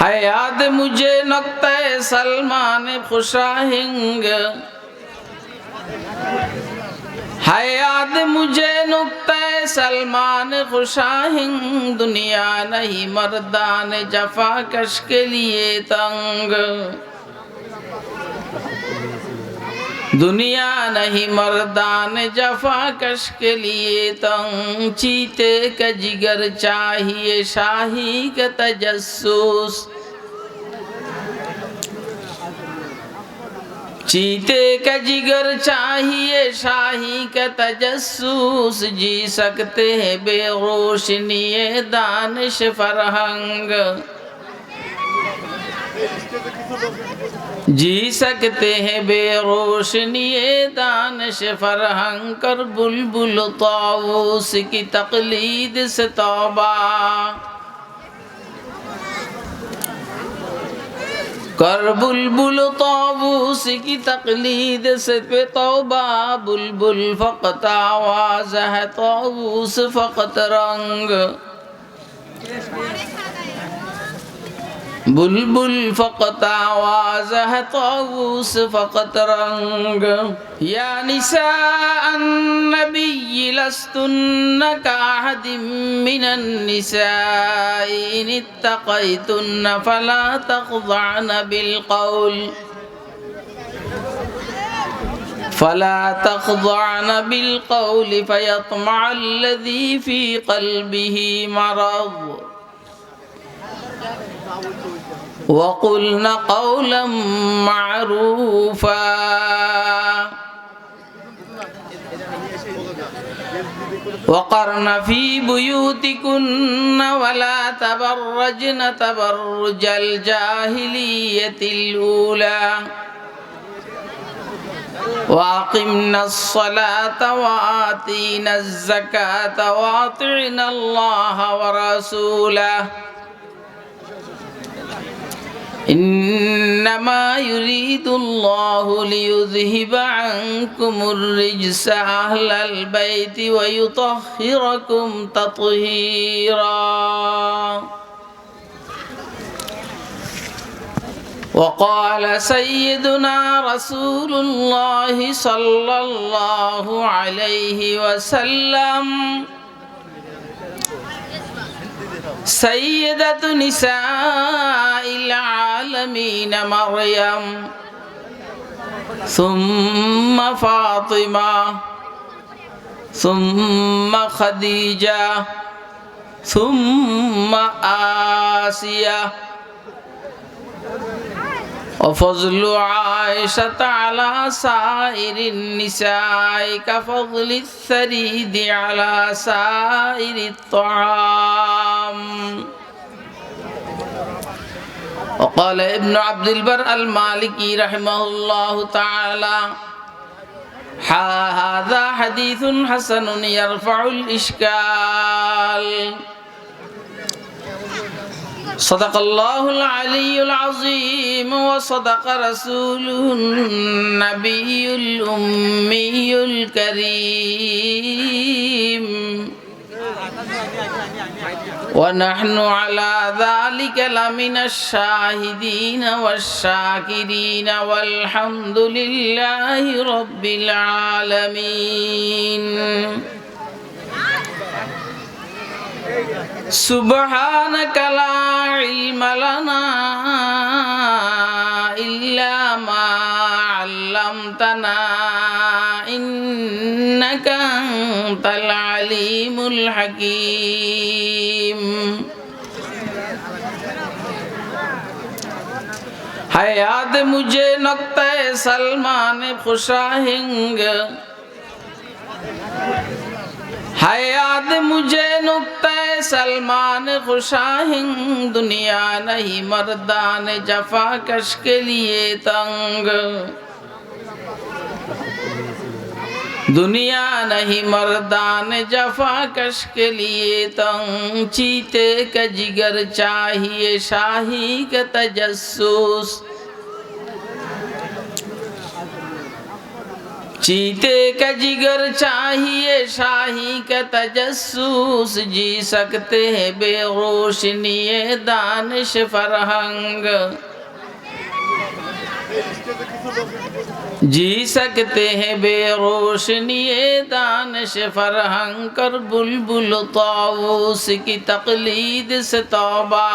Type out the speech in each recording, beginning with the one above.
है याद मुझे नक्ता सलमान खुशाहिंग है याद मुझे नुक्ता सलमान खुशाहिंग दुनिया नहीं मर्दान जफा कश के लिए तंग دنیا نہیں مردان جفا کش کے لیے تم چیتے کا جگر چاہیے شاہی کا تجسس۔ چیتے کا جگر چاہیے شاہی کا تجسس۔ جی سکتے ہیں بے روشنی دانش فرہنگ۔ जी सकते हैं बेरोशनी दानिश फरहंग कर बुलबुल ताऊस की तकलीद से तौबा कर बुलबुल ताबूस की तकलीद से पे तौबा बुलबुल फ़कत आवाज़ है ताबूस फ़कत रंग بلبل فقط آواز ہے طاووس فقط رنگ. يا نساء النبي لستن كأحد من النساء إن اتقيتن فلا تخضعن بالقول. فلا تخضعن بالقول فيطمع الذي في قلبه مرض. وقلن قولا معروفا. وقرن في بيوتكن ولا تبرجن تبرج الجاهلية الأولى. وأقمنا الصلاة وآتينا الزكاة وأطعنا الله ورسوله. إنما يريد الله ليذهب عنكم الرجس أهل البيت ويطهركم تطهيرا. وقال سيدنا رسول الله صلى الله عليه وسلم سيدة نساء العالمين مريم ثم فاطمة ثم خديجة ثم آسيا وفضل عائشة على سائر النساء كفضل الثريد على سائر الطعام وقال ابن عبد البر المالكي رحمه الله تعالى هذا حديث حسن يرفع الإشكال صدق الله العلي العظيم وصدق رسوله النبي الأمي الكريم ونحن على ذلك لمن الشاهدين والشاكرين والحمد لله رب العالمين سبحانك لا علم لنا إلا ما علمتنا إنك أنت العليم الحكيم حیات مجھے نقطہ سلمان خوشاہنگ حیات مجھے نقطۂ سلمان خوشاہن دنیا نہیں، مردان جفا کش کے لیے تنگ۔ دنیا نہیں، مردان جفا کش کے لیے تنگ۔ چیتے کا جگر چاہیے شاہی کا تجسس۔ چیتے کا جگر چاہیے شاہی کا تجسس جی سکتے ہیں بے روشنی دانش فرہنگ۔ جی سکتے ہیں بے روشنی دانش فرہنگ، کر بلبل طاوس کی تقلید سے توبہ۔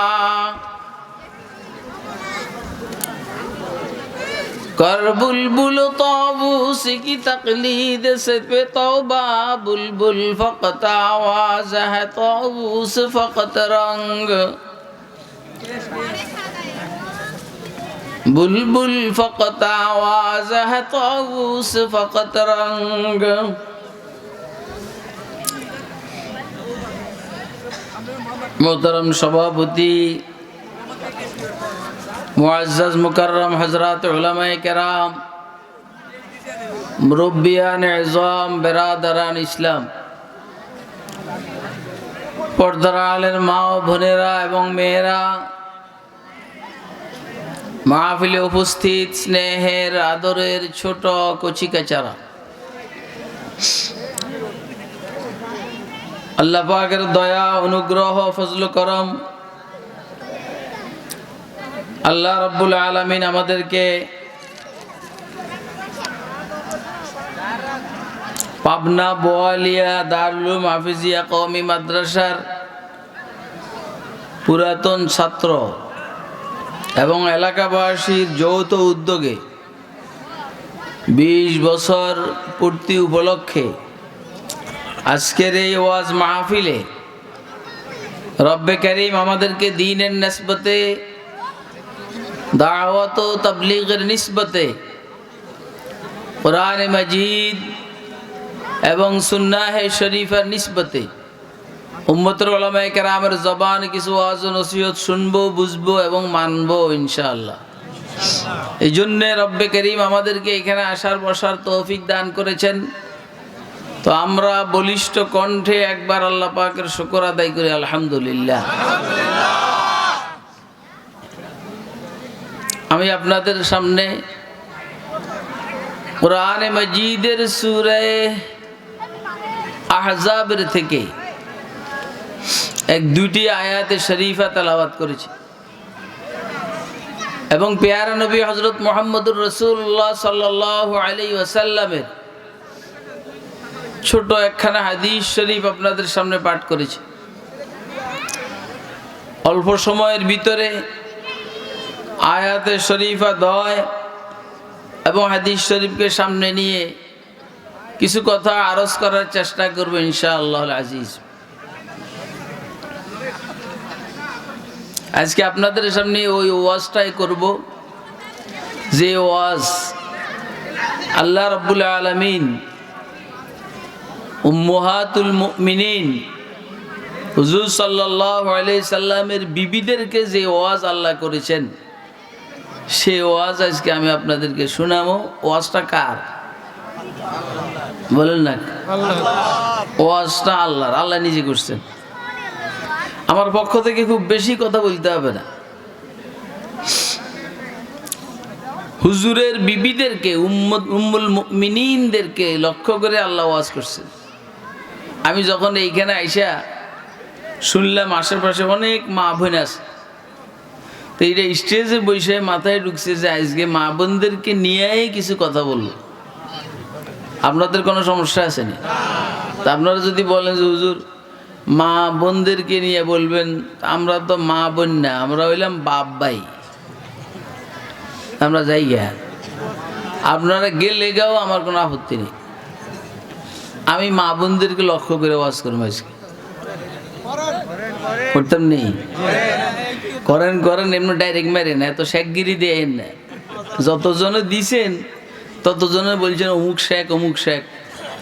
কর বুলবুল তাবুস কি তকলিদ, সে পে তওবা, বুলবুল ফকত আওয়াজ হ্যাঁ, হে তাবুস ফকত রঙ্গ। বুলবুল ফকত আওয়াজ হ্যাঁ, হে তাবুস ফকত রঙ্গ। মোহতরম সভাপতি মুআজ্জাজ মুকাররম হজরত উলামায়ে কেরাম মুরব্বিয়ান এজম বেরাদারান ইসলাম। পর্দার আলের মা ও বোনেরা এবং মেয়েরা, মাহফিলে উপস্থিত স্নেহের আদরের ছোট কচিকাচারা আল্লাহ পাকের দয়া, অনুগ্রহ, ফজল করম আল্লাহ রব্বুল আলমিন আমাদেরকে পাবনা, বোয়ালিয়া দারুলুম হাফিজিয়া কওমি মাদ্রাসার পুরাতন ছাত্র এবং এলাকাবাসীর যৌথ উদ্যোগে বিশ বছর পূর্তি উপলক্ষে আজকের এই ওয়াজ মাহফিলে রব্বে করিম আমাদেরকে দিনের নেসবতে দাওয়াত ও তবলিগের নিসবতে কোরআন মজিদ এবং সুন্নাহে শরীফের নিসবতে উম্মতর ওলামায় কেরামের জবান কিছু ওয়াজ নসিহত শুনব, বুঝব এবং মানবো ইনশাআল্লাহ। এই জন্যে রব্বে করিম আমাদেরকে এখানে আসার বসার তৌফিক দান করেছেন। তো আমরা বলিষ্ঠ কণ্ঠে একবার আল্লাহ পাকের শুকর আদায় করি, আলহামদুলিল্লাহ। আমি আপনাদের সামনে কোরআনে মজিদের সুরে আহজাবের থেকে এক দুটি আয়াতে শরীফা তালাবাত করেছি। এবং পেয়ারা নবী হজরত মোহাম্মদুর রসুল্লাহ সাল্লাহ আলী ওয়াসাল্লামের ছোট একখানা হাদিস শরীফ আপনাদের সামনে পাঠ করেছি। অল্প সময়ের ভিতরে আয়াতে শরীফা দয় এবং হাদিস শরীফকে সামনে নিয়ে কিছু কথা আরজ করার চেষ্টা করব ইনশাআল্লাহ আজিজ। আজকে আপনাদের সামনে ওই ওয়াজটাই করব যে ওয়াজ আল্লাহ রব্বুল আলমিন উম্মহাতুল মুমিনিন হুজুর সাল্লাহ আলাই সাল্লামের বিবিদেরকে যে ওয়াজ আল্লাহ করেছেন সে ওয়াজ আজকে আমি আপনাদেরকে শোনাবো। ওয়াজটা কার? বলেন না। ওয়াজটা আল্লাহর। আল্লাহ নিজে করছেন। আমার পক্ষ থেকে খুব বেশি কথা বলতে হবে না। হুজুরের বিবিদেরকে, উম্মত, উম্মুল মিনীনদেরকে লক্ষ্য করে আল্লাহ ওয়াজ করছেন। আমি যখন এইখানে আইসা শুনলাম, আশেপাশে অনেক মা বোন আছে। তো এটা স্টেজে বসে মাথায় ঢুকছে যে আজকে মা বোনদেরকে নিয়েই কিছু কথা বলব আপনাদের কোনো সমস্যা আছে না তা আপনারা যদি বলেন যে, হুজুর, মা বোনদেরকে নিয়ে বলবেন, আমরা তো মা বোন না, আমরা হইলাম বাপ ভাই। আমরা যাই গিয়া। আপনারা গেলে গাও আমার কোনো আপত্তি নেই। আমি মা বোনদেরকে লক্ষ্য করে ওয়াজ করব আজকে। করতাম নেই? করেন করেন, এমনি ডাইরেক্ট মেরেন এত শেখগিরি দেন না। যতজনে দিছেন, ততজনে বলছেন, অমুক শেখ অমুক শেখ।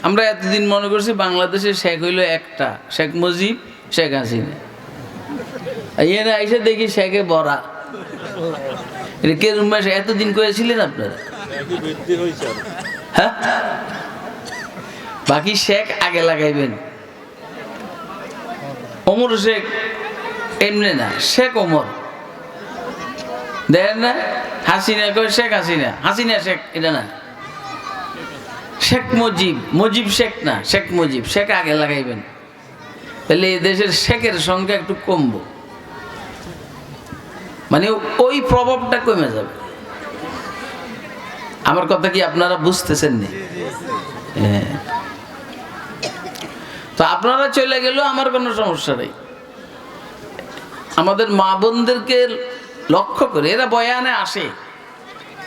আমরা এতদিন মনে করছি বাংলাদেশে শেখ হইল একটা, শেখ মুজিব, শেখ হাসিনা। এনে আইসে দেখি শেখে বড়া। কে রুম এতদিন করেছিলেন আপনারা? হ্যাঁ? বাকি শেখ আগে লাগাইবেন। অমর শেখ এমনি না, শেখ ওমর। দেখেন না? হাসিনা কই শেখ হাসিনা। হাসিনা শেখ, এটা না। শেখ মুজিব মুজিব শেখ না, শেখ মুজিব, শেখ আগে লাগাইবেন। তাহলে এই দেশের শেখের সংখ্যা একটু কমবো। মানে ওই প্রভাবটা কমে যাবে। আমার কথা কি আপনারা বুঝতেছেন নি? হ্যাঁ। তো আপনারা চলে গেলেও আমার কোনো সমস্যা নেই। আমাদের মা বোনদেরকে লক্ষ্য করে, এরা বয়ানে আসে,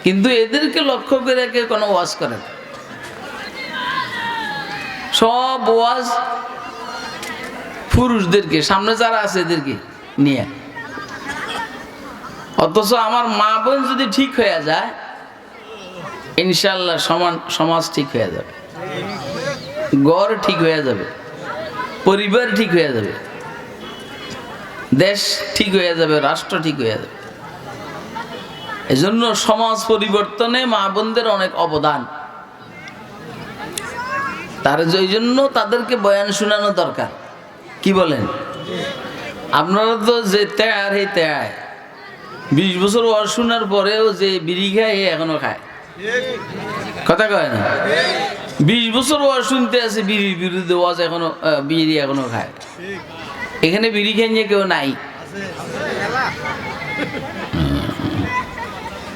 কিন্তু এদেরকে লক্ষ্য করে কেউ কোনো ওয়াজ করে না। সব ওয়াজ পুরুষদেরকে, সামনে যারা আছে এদেরকে নিয়ে। অথচ আমার মা বোন যদি ঠিক হয়ে যায় ইনশাল্লাহ সমান, সমাজ ঠিক হয়ে যাবে। গড় ঠিক হয়ে যাবে। পরিবার ঠিক হয়ে যাবে। দেশ ঠিক হয়ে যাবে, রাষ্ট্র ঠিক হয়ে যাবে। এজন্য সমাজ পরিবর্তনে মা বোনদের অনেক অবদান। তার ওই জন্য তাদেরকে বয়ান শোনানো দরকার। কি বলেন? আপনারা তো যে ত্যার, এই ত্যায়। বিশ বছর ওয়াজ শোনার পরেও যে বিড়ি খায় এখনও খায়। কথা কয় না? বিশ বছর ওয়াজ শুনতে আছে, বিড়ির বিরুদ্ধে ওয়াজ এখনও বিড়ি এখনও খায়। এখানে বিড়ি খেয়ে কেউ নাই।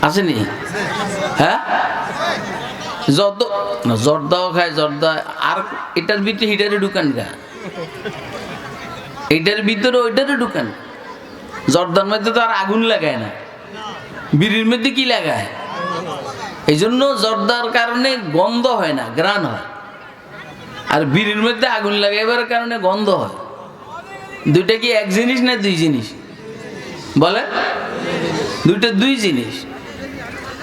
আসেনি? হ্যাঁ? যত জর্দাও খায়, জর্দা, আর এটার ভিতরে হিটারে ঢুকান গা। এটার ভিতরে ওইটারে ঢুকান। জর্দার মধ্যে তো আর আগুন লাগায় না। বিড়ির মধ্যে কি লাগায়? এই জন্য জর্দার কারণে গন্ধ হয় না গ্রান হয়। আর বিড়ির মধ্যে আগুন লাগাইবার কারণে গন্ধ হয়। দুইটা কি এক জিনিস না দুই জিনিস? বলে দুইটা দুই জিনিস।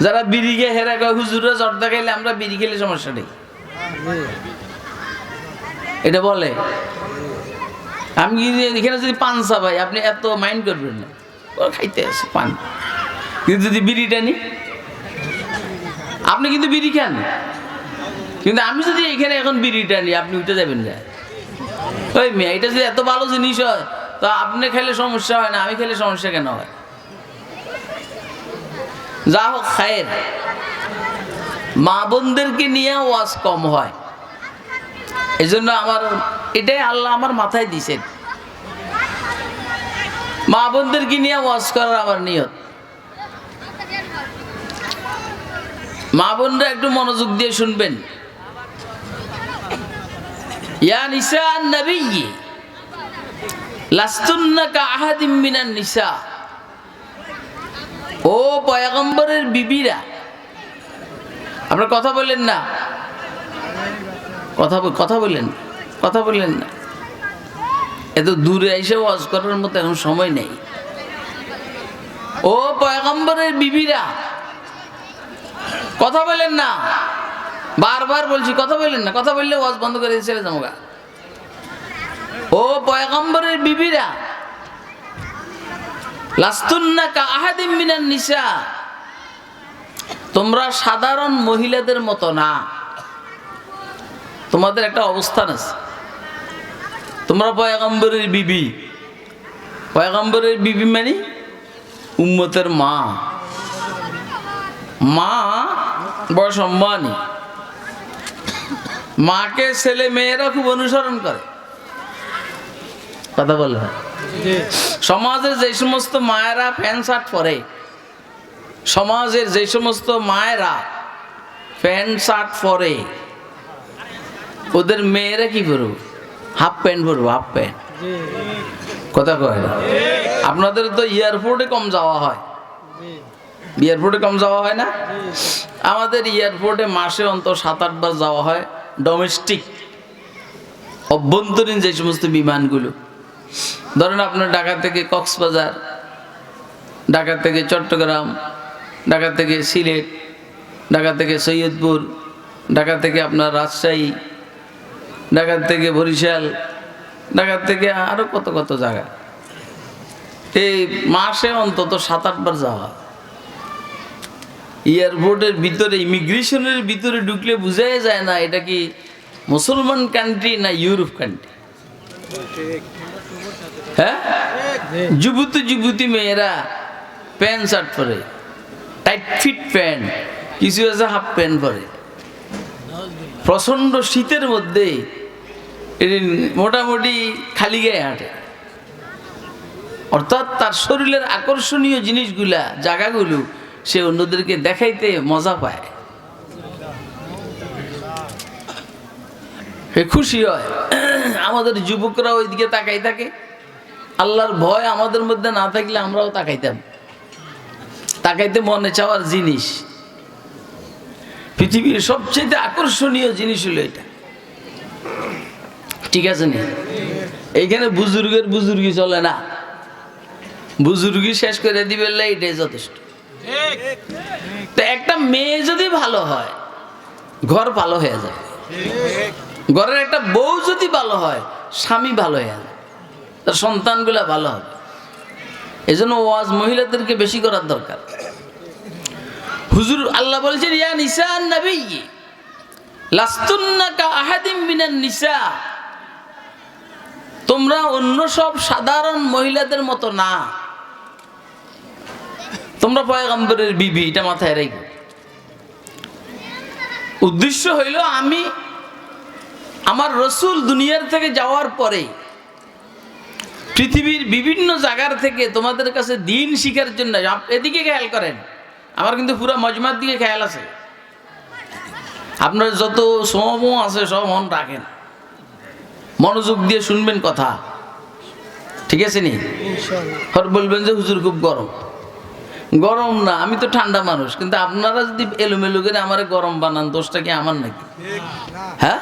যারা বিড়ি খেয়ে হেরা কয় হুজুরা জর্দা খাইলে আমরা বিড়ি খেলে সমস্যা নেই। এটা বলে। আমি এখানে যদি পান চাবাই, আপনি এত মাইন্ড করবেন না। ও খাইতে আছে পান। কিন্তু যদি বিড়িটা নি? আপনি কিন্তু বিড়ি খান। কিন্তু আমি যদি এখানে এখন বিড়িটা নিই আপনি উঠে যাবেন না ওই মেয়ে, এটা যদি এত ভালো জিনিস হয়, তো আপনি খেলে সমস্যা হয় না, আমি খেলে সমস্যা কেন হয়? যা হোক, খায়ের। মা বোনদেরকে নিয়ে ওয়াজ কম হয়। এই জন্য আমার, এটাই আল্লাহ আমার মাথায় দিছেন। মা বোনদেরকে নিয়ে ওয়াজ করার আমার নিয়ত। মা বোনরা একটু মনোযোগ দিয়ে শুনবেন। ইয়া আহাদিম ও বিবিরা, আপনার কথা বললেন না? কথা কথা বললেন কথা বললেন না। এত দূরে এসে ওয়াজ করার মতো এখন সময় নেই। ও পয়গম্বরের বিবিরা, কথা বলেন না? বারবার বলছি, কথা বললেন না, কথা বললে ওয়াজ বন্ধ করে ছেড়ে যাব ও পয়গম্বরের বিবিরা লাস্তুন্না তোমরা সাধারণ মহিলাদের মতো না। তোমাদের একটা অবস্থান আছে। তোমরা পয়গম্বরের বিবি। পয়গম্বরের বিবি মানে উম্মতের মা। মা বড় সম্মানী মাকে ছেলে মেয়েরা খুব অনুসরণ করে। কথা বলে না সমাজের যে সমস্ত মায়েরা প্যান্ট শার্ট পরে সমাজের যে সমস্ত মায়েরা প্যান্ট শার্ট পরে ওদের মেয়েরা কি পরবো হাফ প্যান্ট পরবো হাফ প্যান্ট। কথা কয় না? আপনাদের তো এয়ারপোর্টে কম যাওয়া হয়। এয়ারপোর্টে কম যাওয়া হয় না? আমাদের এয়ারপোর্টে মাসে অন্তর সাত আটবার যাওয়া হয়। ডোমেস্টিক অভ্যন্তরীণ যে সমস্ত বিমানগুলো। ধরেন আপনার ঢাকা থেকে কক্সবাজার, ঢাকা থেকে চট্টগ্রাম, ঢাকা থেকে সিলেট, ঢাকা থেকে সৈয়দপুর, ঢাকা থেকে আপনার রাজশাহী, ঢাকা থেকে বরিশাল, ঢাকা থেকে আরও কত কত জায়গা। এই মাসে অন্তত সাত আটবার যাওয়া এয়ারপোর্টের ভিতরে ইমিগ্রেশনের ভিতরে ঢুকলে বোঝাই যায় না, এটা কি মুসলমান কান্ট্রি না ইউরোপ কান্ট্রি হ্যাঁ? যুবতী যুবতী মেয়েরা প্যান্ট শার্ট পরে টাইট ফিট প্যান্ট কিছু আছে হাফ প্যান্ট পরে। প্রচণ্ড শীতের মধ্যে মোটামুটি খালি গায়ে হাঁটে। অর্থাৎ তার শরীরের আকর্ষণীয় জিনিসগুলা, জায়গাগুলো সে অন্যদেরকে দেখাইতে মজা পায়। খুশি হয়। আমাদের যুবকরা ওইদিকে তাকাই থাকে। আল্লাহর ভয় আমাদের মধ্যে না থাকলে আমরাও তাকাইতাম। তাকাইতে মনে চাওয়ার জিনিস। পৃথিবীর সবচেয়ে আকর্ষণীয় জিনিস হলো এটা। ঠিক আছে নি? এইখানে বুজুর্গের বুজুর্গি চলে না। বুজুর্গি শেষ করে দিবে এটাই যথেষ্ট। তো একটা মেয়ে যদি ভালো হয়, ঘর ভালো হয়ে যাবে ঘরের একটা বউ যদি ভালো হয়, স্বামী ভালো হয়ে যাবে তার সন্তানগুলা ভালো হবে। এই জন্য ওয়াজ মহিলাদেরকে বেশি করার দরকার। হুজুর আল্লাহ বলছেন, ইয়া নিসা নবী, লাস্তুন্না কা আহাদিম মিনান নিসা। তোমরা অন্য সব সাধারণ মহিলাদের মতো না। তোমরা পয়গম্বরের বিবি এটা মাথায় রেখে। উদ্দেশ্য হইল আমি আমার রসুল দুনিয়ার থেকে যাওয়ার পরে পৃথিবীর বিভিন্ন জায়গার থেকে তোমাদের কাছে দিন শিখার জন্য এদিকে খেয়াল করেন আমার কিন্তু পুরো মজমার দিকে খেয়াল আছে। আপনার যত সম আছে সব মন রাখেন। মনোযোগ দিয়ে শুনবেন কথা। ঠিক আছে নি? হর বলবেন যে হুজুর খুব গরম। গরম না, আমি তো ঠান্ডা মানুষ, কিন্তু আপনারা যদি এলোমেলো করে আমার গরম বানান, দোষটা কি আমার নাকি? হ্যাঁ?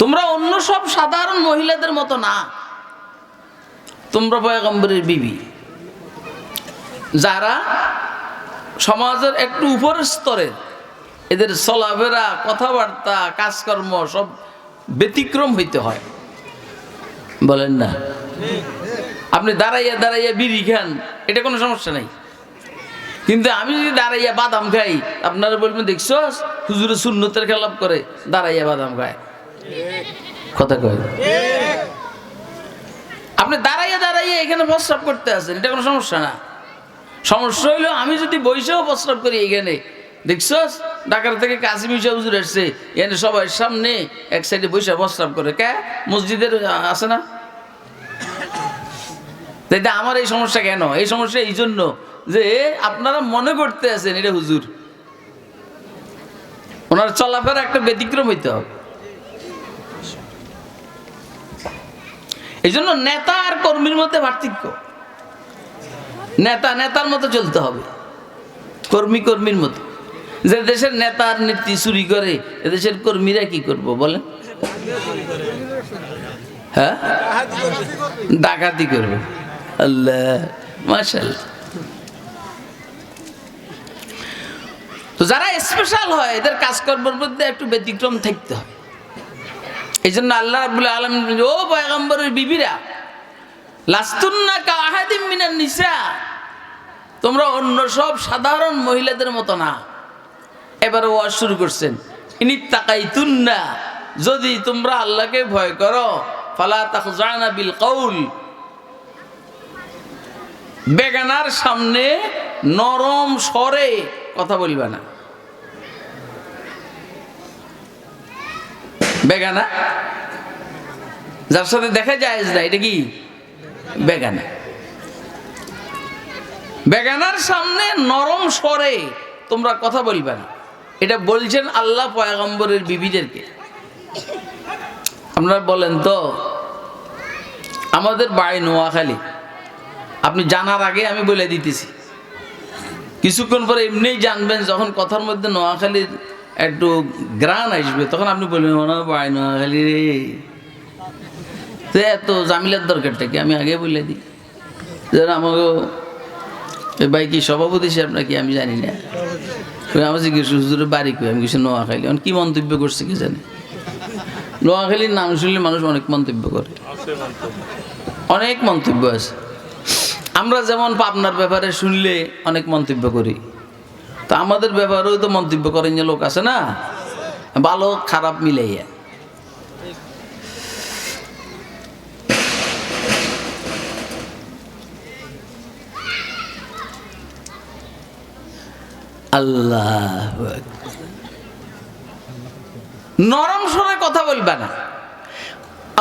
তোমরা অন্য সব সাধারণ মহিলাদের মতো না। তোমরা পয়গম্বরের বিবি। যারা সমাজের একটু উপরের স্তরের এদের চলাফেরা, কথাবার্তা, কাজকর্ম সব ব্যতিক্রম হইতে হয়। বলেন না। আপনি দাঁড়াইয়া দাঁড়াইয়া বিড়ি খান, এটা কোনো সমস্যা নাই। কিন্তু আমি যদি দাঁড়াইয়া বাদাম খাই, আপনারা বলবেন দেখছ হুজুরে শূন্যতের খেলাপ করে, দাঁড়াইয়া বাদাম খায়। কথা কয়। আপনি দাঁড়াইয়া দাঁড়াইয়া এখানে প্রস্রাব করতে আছেন, এটা কোনো সমস্যা না। সমস্যা হইল, আমি যদি বৈশেও প্রস্রাব করি এখানে, দেখছস ঢাকার থেকে কাশিম হিসাব হুজুর আসছে এখানে সবাই সামনে এক সাইডে বৈশা প্রস্রাব করে। কে? মসজিদের আছে না? তাই আমার এই সমস্যা কেন? এই সমস্যা এই জন্য যে আপনারা মনে করতে আছেন এটা হুজুর। ওনার চলাফেরা একটা ব্যতিক্রম হইতে হবে। এই জন্য নেতা আর কর্মীর মধ্যে পার্থক্য। নেতা, নেতার মতো চলতে হবে। কর্মী, কর্মীর মতো। যে দেশের নেতা আর নেত্রী চুরি করে এদেশের কর্মীরা কি করব বলেন? হ্যাঁ? ডাকাতি করবে। আল্লাহ মাশাল তো যারা স্পেশাল হয়, এদের কাজকর্মের মধ্যে একটু ব্যতিক্রম থাকতে হয়। এই জন্য আল্লাহ আলম ও পয়গম্বরের বিবিরা লাস্তুন্না কা আহাদিম মিনান নিসা, তোমরা অন্য সব সাধারণ মহিলাদের মতো না। এবারে ওয়াজ শুরু করছেন। ইনি তাকাই তুন্না যদি তোমরা আল্লাহকে ভয় করো, ফালা তাখজানা বিল কৌল বেগানার সামনে নরম স্বরে কথা বলবে না। বেগানা? যার সাথে দেখা যায় না, এটা কি? বেগানা। বেগানার সামনে নরম স্বরে তোমরা কথা বলবে না। এটা বলছেন আল্লাহ পয়াগম্বরের বিবিদেরকে। আপনারা বলেন তো, আমাদের বাড়ি নোয়াখালী। আপনি জানার আগে আমি বলে দিতেছি। কিছুক্ষণ পরে এমনিই জানবেন, যখন কথার মধ্যে নোয়াখালীর একটু গ্রান আসবে, তখন আপনি বলবেন হয় বাড়ি নোয়াখালী রে। তো এত জামিলার দরকারটা কি? আমি আগে বলে দিই। যেন আমাকে ভাই কি সভাপতি সাহেব নাকি? আমি জানি না। আমার জিজ্ঞেস হুজুরের বাড়ি কই? আমি কিছু নোয়াখালী। এখন কি মন্তব্য করছে কি জানি? নোয়াখালীর নাম শুনলে মানুষ অনেক মন্তব্য করে। অনেক মন্তব্য আছে। আমরা যেমন পাবনার ব্যাপারে শুনলে অনেক মন্তব্য করি, তা আমাদের ব্যাপারেও তো মন্তব্য করেন যে লোক আছে না? ভালো, খারাপ মিলাইয়া। আল্লাহ নরম স্বরে কথা বলবে না।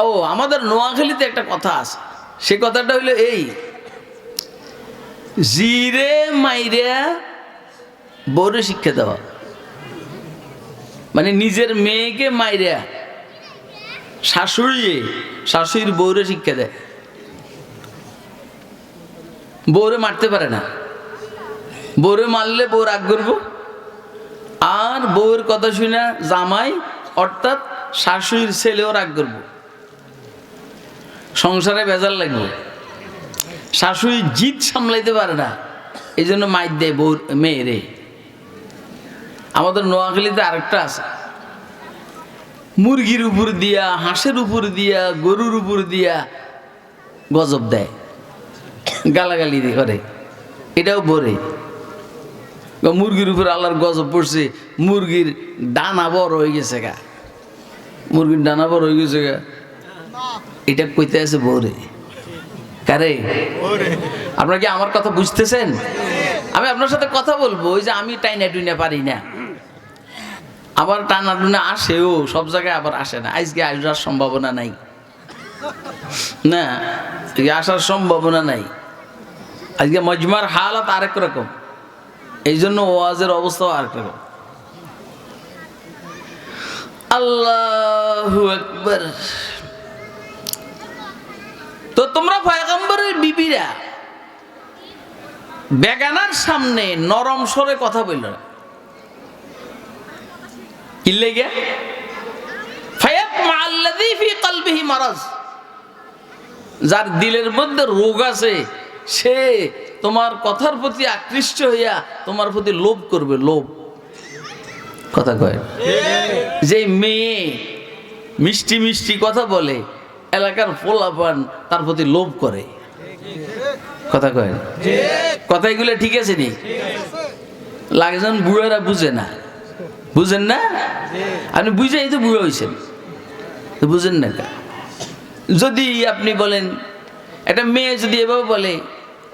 ও, আমাদের নোয়াখালীতে একটা কথা আছে। সে কথাটা হইল এই। জিরে মাইরে বউরে শিক্ষা দেওয়া। মানে নিজের মেয়েকে মাইরা শাশুড়ি শাশুড়ির বউরে শিক্ষা দেয়। বউরে মারতে পারে না। বউরে মারলে বউ রাগ করব? আর বউর কথা শুনে জামাই, অর্থাৎ শাশুড়ির ছেলেও রাগ করব। সংসারে বেজার লাগবে। শাশুড়ি জিদ সামলাইতে পারে না। এই জন্য মাইর দেয় বউ মেয়েরে। আমাদের নোয়াখালীতে আরেকটা আছে। মুরগির উপর দিয়া, হাঁসের উপর দিয়া, গরুর উপর দিয়া গজব দেয়। গালাগালি করে। এটাও বরে। মুরগির উপর আল্লাহর গজব পড়ছে মুরগির ডানা বড় হয়ে গেছে গা। মুরগির ডানা বড় হয়ে গেছে গা। এটা কইতে আছে বৌরে কারে? আপনারা কি আমার কথা বুঝতেছেন? আমি আপনার সাথে কথা বলব ওই যে আমি টাইনা টুইনা পারি না। আবার টানা টুনা আসেও সব জায়গায় আবার আসে না। আজকে আসার সম্ভাবনা নাই। না আসার সম্ভাবনা নাই। আজকে মজমার হালাত আরেক রকম। এই জন্য ওয়াজের অবস্থাও রকম আল্লাহু আকবার। তো তোমরা পয়গম্বরের বিবিরা, বেগানার সামনে নরম স্বরে কথা বলল না। কলবিহি মারাজ। যার দিলের মধ্যে রোগ আছে, সে তোমার কথার প্রতি আকৃষ্ট হইয়া তোমার প্রতি লোভ করবে, লোভ। কথা কয়? যে মেয়ে মিষ্টি মিষ্টি কথা বলে, এলাকার পোলাপান তার প্রতি লোভ করে। কথা কয়? কথা ঠিক আছে নি? লাগজন বুড়ারা বুঝে না। বুঝেন না? আপনি বুঝে এই তো বুড়ো হয়েছেন বুঝেন না যদি আপনি বলেন, একটা মেয়ে যদি এভাবে বলে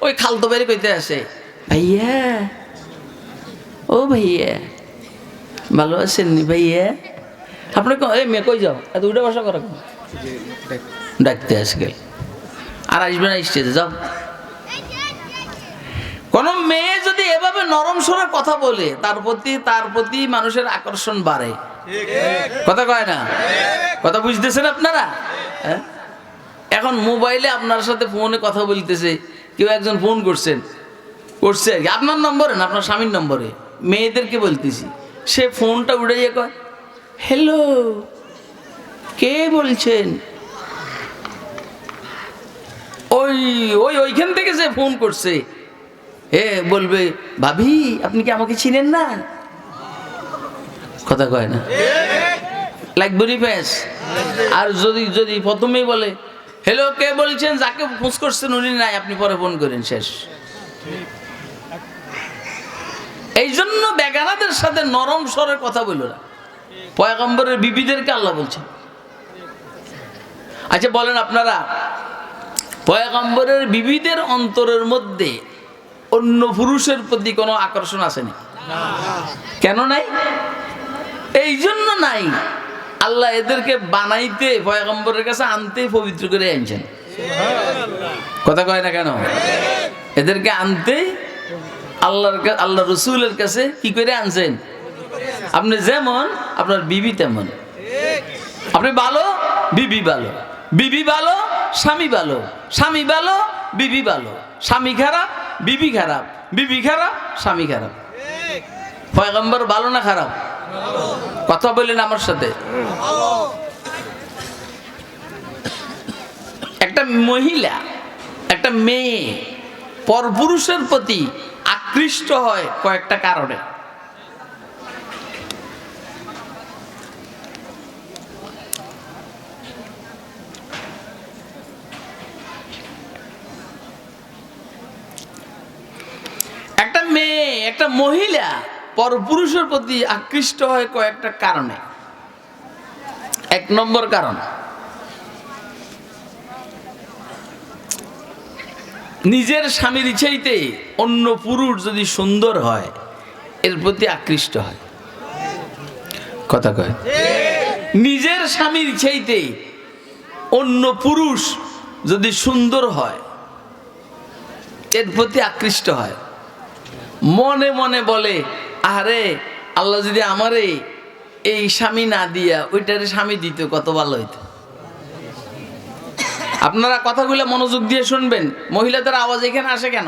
ওই খালতো বাইরে কইতে আসে। ভাইয়া, ও ভাইয়া, ভালো আছেন নি ভাইয়া? আপনি এই মেয়ে কই যাও? এত উঠে বসা করো? ডাকতে আসবে। আর আসবে না স্টেজে, যাও। কোন মেয়ে যদি এভাবে নরম সুরে কথা বলে, তার প্রতি তার প্রতি মানুষের আকর্ষণ বাড়ে। কথা কয় না? কথা বুঝতেছেন আপনারা? হ্যাঁ? এখন মোবাইলে আপনার সাথে ফোনে কথা বলতেছে। কেউ একজন ফোন করছেন। করছে আর কি। আপনার নম্বরে না আপনার স্বামীর নম্বরে? মেয়েদেরকে বলতেছি। সে ফোনটা উঠে গিয়ে কয় হ্যালো কে বলছেন? ওই ওই ওইখান থেকে সে ফোন করছে। এ বলবে ভাবি আপনি কি আমাকে চিনেন না? কথা কয় না। লাগবে রিফেস আর যদি যদি প্রথমেই বলে হ্যালো কে বলছেন? যাকে ফোন করছেন উনি নাই আপনি পরে ফোন করেন শেষ। এই জন্য বেগানাদের সাথে নরম স্বরের কথা বলল না। পয়গম্বরের বিবিদেরকে আল্লাহ বলছেন। আচ্ছা বলেন আপনারা পয়গম্বরের বিবিদের অন্তরের মধ্যে অন্য পুরুষের প্রতি কোনো আকর্ষণ আসেনি কেন নাই? এই জন্য নাই। আল্লাহ এদেরকে বানাইতে পয়গম্বরের কাছে আনতে পবিত্র করে আনছেন। কথা কয় না কেন? এদেরকে আনতে আল্লাহর আল্লাহ রসুলের কাছে কি করে আনছেন? আপনি যেমন আপনার বিবি তেমন। আপনি ভালো বিবি ভালো। বিবি ভালো স্বামী ভালো। স্বামী ভালো বিবি ভালো। স্বামী খারাপ বিবি খারাপ। বিবি খারাপ স্বামী খারাপ। পয়গম্বর ভালো না খারাপ? কথা বললেন আমার সাথে। একটা মহিলা, একটা মেয়ে, পরপুরুষের প্রতি আকৃষ্ট হয় কয়েকটা কারণে। একটা মেয়ে, একটা মহিলা পরপুরুষের প্রতি আকৃষ্ট হয় কয়েকটা কারণে। এক নম্বর কারণ, নিজের স্বামীর ইচ্ছেইতে অন্য পুরুষ যদি সুন্দর হয়, এর প্রতি আকৃষ্ট হয়। কথা কয়? নিজের স্বামীর চাইতে অন্য পুরুষ যদি সুন্দর হয়, এর প্রতি আকৃষ্ট হয়। মনে মনে বলে আরে আল্লাহ যদি আমারে এই স্বামী না দিয়া ওইটারে স্বামী দিত, কত ভালো হইতো। আপনারা কথাগুলো মনোযোগ দিয়ে শুনবেন, মহিলাদের আওয়াজ এখানে আসে কেন?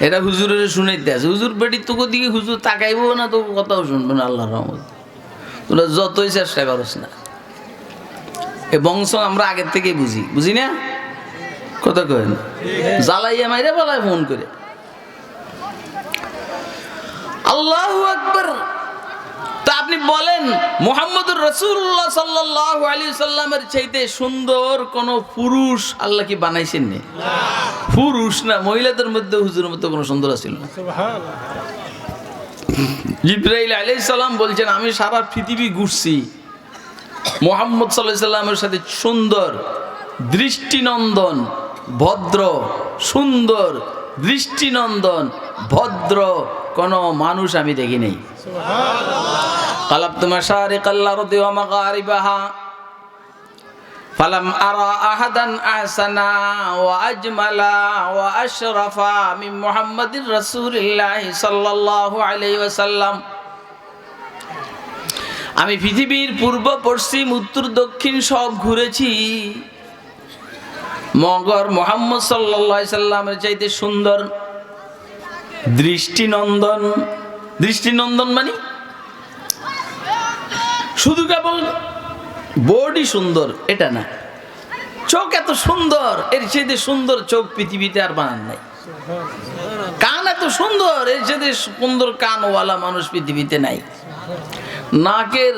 এটা হুজুরের শুনাইতে আছে। হুজুর বেটি, তোকে দিকে হুজুর তাকাইবো না, তোকে কথাও শুনবে না, আল্লাহর রহমত। তোরা যতই চেষ্টা করস না। এ বংশ আমরা আগের থেকেই বুঝি বুঝি না? কথা কেন জ্বালাইয়া মাইরে বলায় ফোন করে। আল্লাহু আকবার। তা আপনি বলেন, মোহাম্মদুর রসুল্লাহ সাল্লাহ আলী সাল্লামের চাইতে সুন্দর কোন পুরুষ আল্লাহ কি বানাইছেন নি? পুরুষ না, মহিলাদের মধ্যে হুজুরের মধ্যে কোনো সুন্দর ছিল না? জিব্রাইল আলাইহিস সালাম বলছেন, আমি সারা পৃথিবী ঘুরছি। মোহাম্মদ সাল্লাহ সাল্লামের সাথে সুন্দর দৃষ্টিনন্দন ভদ্র সুন্দর দৃষ্টিনন্দন ভদ্র কোনো মানুষ আমি দেখি নেই قلبت مشارق الأرض ومغاربها فلم أرى أحدا أحسن وأجمل وأشرف من محمد رسول الله صلى الله عليه وسلم আমি পৃথিবীর পূর্ব পশ্চিম উত্তর দক্ষিণ সব ঘুরেছি মগর মোহাম্মদ সাল্লা সাল্লামের চাইতে সুন্দর। দৃষ্টিনন্দন। দৃষ্টিনন্দন মানে? শুধু কেবল বডি সুন্দর, এটা না। চোখ এত সুন্দর, এর চাইতে সুন্দর চোখ পৃথিবীতে আর বানান নাই। কান এত সুন্দর, এর চাইতে সুন্দর কানওয়ালা মানুষ পৃথিবীতে নাই। নাকের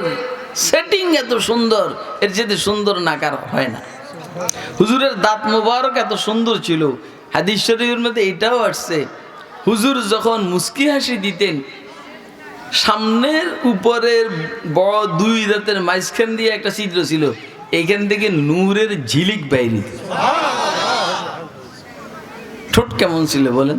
সেটিং এত সুন্দর, এর চাইতে সুন্দর নাকার হয় না। হুজুরের দাঁত মোবারক এত সুন্দর ছিল। হাদিস শরীফের মধ্যে এটাও আসছে, হুজুর যখন মুস্কি হাসি দিতেন, সামনের উপরের বড় দুই দাঁতের মাঝখান দিয়ে একটা চিত্র ছিল, এখান থেকে নূরের ঝিলিক বাইরে ঠোঁট কেমন ছিল বলেন?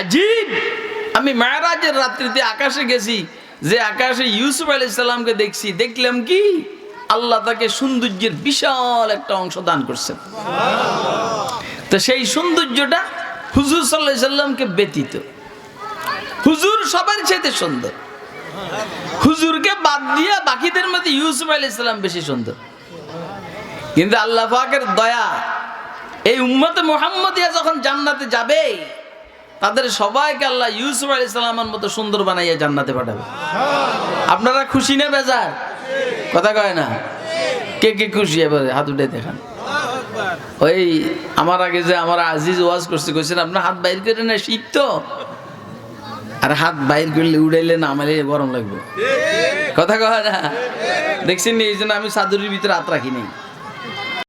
আজিব। আমি মায়ারাজের রাত্রিতে আকাশে গেছি, যে আকাশে ইউসুফ আলি ইসলামকে দেখছি, দেখলাম কি? আল্লাহ তাকে সৌন্দর্যের বিশাল একটা অংশ দান করছেন। তো সেই সৌন্দর্যটা হুজুর সাল্লাহ সাল্লামকে ব্যতীত। হুজুর সবার চাইতে সুন্দর। হুজুরকে বাদ দিয়া বাকিদের মধ্যে ইউসুফ আলী ইসলাম বেশি সুন্দর। কিন্তু আল্লাহ পাকের দয়া, এই উম্মতে মোহাম্মদিয়া যখন জান্নাতে যাবে তাদের সবাইকে আল্লাহ ইউসুফ আলী ইসলামের মতো সুন্দর বানাইয়া জান্নাতে পাঠাবে। আপনারা খুশি না বেজার? কথা কয় না? কে কে খুশি? এবারে হাত উঠে দেখান। ওই আমার আগে যে আমার আজিজ ওয়াজ করছে, কইছেন, আপনার হাত বাইর করে না শীত তো। আর হাত বাইর করলে উড়াইলে না আমালে গরম লাগবে। কথা কয় না? দেখছেন এই জন্য আমি চাদরের ভিতরে হাত রাখি নাই।